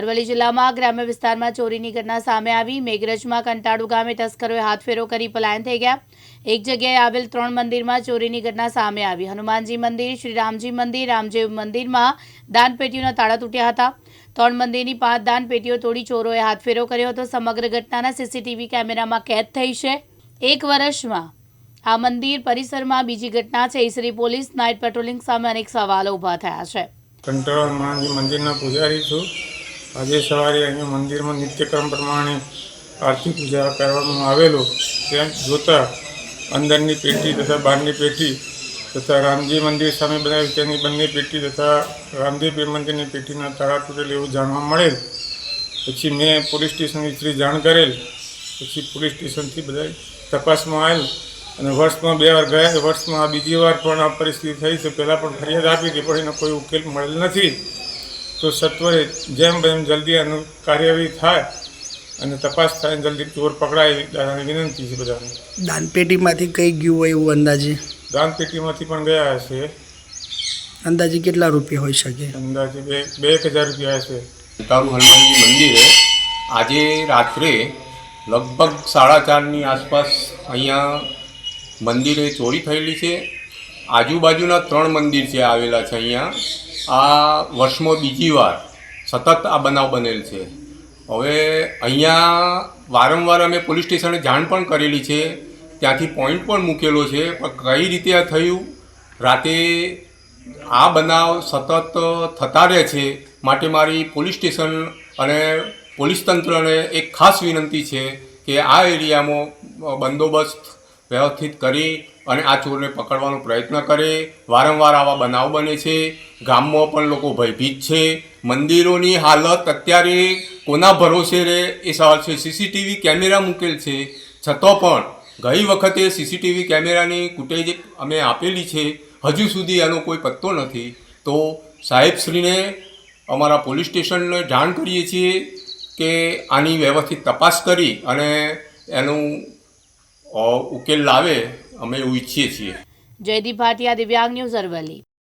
અરવલ્લી જિલ્લામાં ગ્રામ્ય વિસ્તારમાં ચોરીની ઘટના સામે આવી. મેઘરજમાં કંટાળુ ગામે તસ્કરોએ હાથફેરો કરી પલાયન થઈ ગયા. એક જગ્યાએ આવેલ ત્રણ મંદિરમાં ચોરીની ઘટના સામે આવી. હનુમાનજી મંદિર શ્રી રામજી મંદિર, રામદેવ મંદિરમાં દાનપેટીઓના તાળા તૂટ્યા હતા. ત્રણ મંદિરની પાંચ દાનપેટીઓ તોડી ચોરોએ હાથફેરો કર્યો હતો. સમગ્ર ઘટનાના સીસીટીવી કેમેરામાં કેદ થઈ છે. એક વર્ષમાં આ મંદિર પરિસરમાં બીજી ઘટના છે. ઈસરી પોલીસ નાઇટ પેટ્રોલિંગ સામે અનેક સવાલો ઊભા થયા છે. કંટાળા, હનુમાનજી મંદિરના પૂજારી છું. આજે સવારે અહીંયા મંદિરમાં નિત્યક્રમ પ્રમાણે આરતી પૂજા કરવામાં આવેલો. ત્યાં જોતા અંદરની પેટી તથા બહારની પેટી તથા રામજી મંદિર સામે બનાવી તેની બંને પેટી તથા રામદેવ મંદિરની પેટીના તાળા તૂટેલ એવું જાણવા મળેલ. પછી મેં પોલીસ સ્ટેશન વિશે જાણ કરેલ. પછી પોલીસ સ્ટેશનથી બધા તપાસમાં આવેલ અને વર્ષમાં બે વાર ગયા. વર્ષમાં બીજી વાર પણ આ પરિસ્થિતિ થઈ છે. પહેલાં પણ ફરિયાદ આપી હતી પણ એનો કોઈ ઉકેલ મળેલ નથી. તો સત્વરે જેમ બને જલ્દી એનું કાર્યવાહી થાય અને તપાસ થાય જલ્દી ચોર પકડાય દાદાની વિનંતી છે બધાને. દાનપેટીમાંથી કઈ ગયું હોય એવું અંદાજે? દાનપેટીમાંથી પણ ગયા હશે. અંદાજે કેટલા રૂપિયા હોઈ શકે? અંદાજે બે બે એક હજાર રૂપિયા હશે. તારું હનુમાનજી મંદિરે આજે રાત્રે લગભગ સાડા ચારની આસપાસ અહીંયા મંદિરે ચોરી થયેલી છે. આજુબાજુના ત્રણ મંદિર છે આવેલા છે અહીંયા. આ વર્ષમાં બીજી વાર સતત આ બનાવ બનેલ છે. હવે અહીંયા વારંવાર અમે પોલીસ સ્ટેશને જાણ પણ કરેલી છે. ત્યાંથી પોઈન્ટ પણ મૂકેલો છે. પણ કઈ રીતે આ થયું? રાતે આ બનાવ સતત થતા રહે છે માટે મારી પોલીસ સ્ટેશન અને પોલીસ તંત્રને એક ખાસ વિનંતી છે કે આ એરિયામાં બંદોબસ્ત વ્યવસ્થિત કરી અને આ ચોરને પકડવાનો પ્રયત્ન કરે. વારંવાર આવા બનાવ બને છે. ગામમાં પણ લોકો ભયભીત છે. મંદિરોની હાલત અત્યારે કોના ભરોસે રહે એ સવાલ છે. સીસીટીવી કેમેરા મૂકેલ છે. છતાં પણ ગઈ વખતે સીસીટીવી કેમેરાની ફૂટેજ અમે આપેલી છે. હજુ સુધી એનો કોઈ પત્તો નથી. તો સાહેબશ્રીને અમારા પોલીસ સ્ટેશનને જાણ કરીએ છીએ કે આની વ્યવસ્થિત તપાસ કરી અને એનું ઉકેલ લાવે અમે એવું ઈચ્છીએ છીએ. જયદીપ ભાટિયા દિવ્યાંગ ન્યૂઝ અરવલ્લી.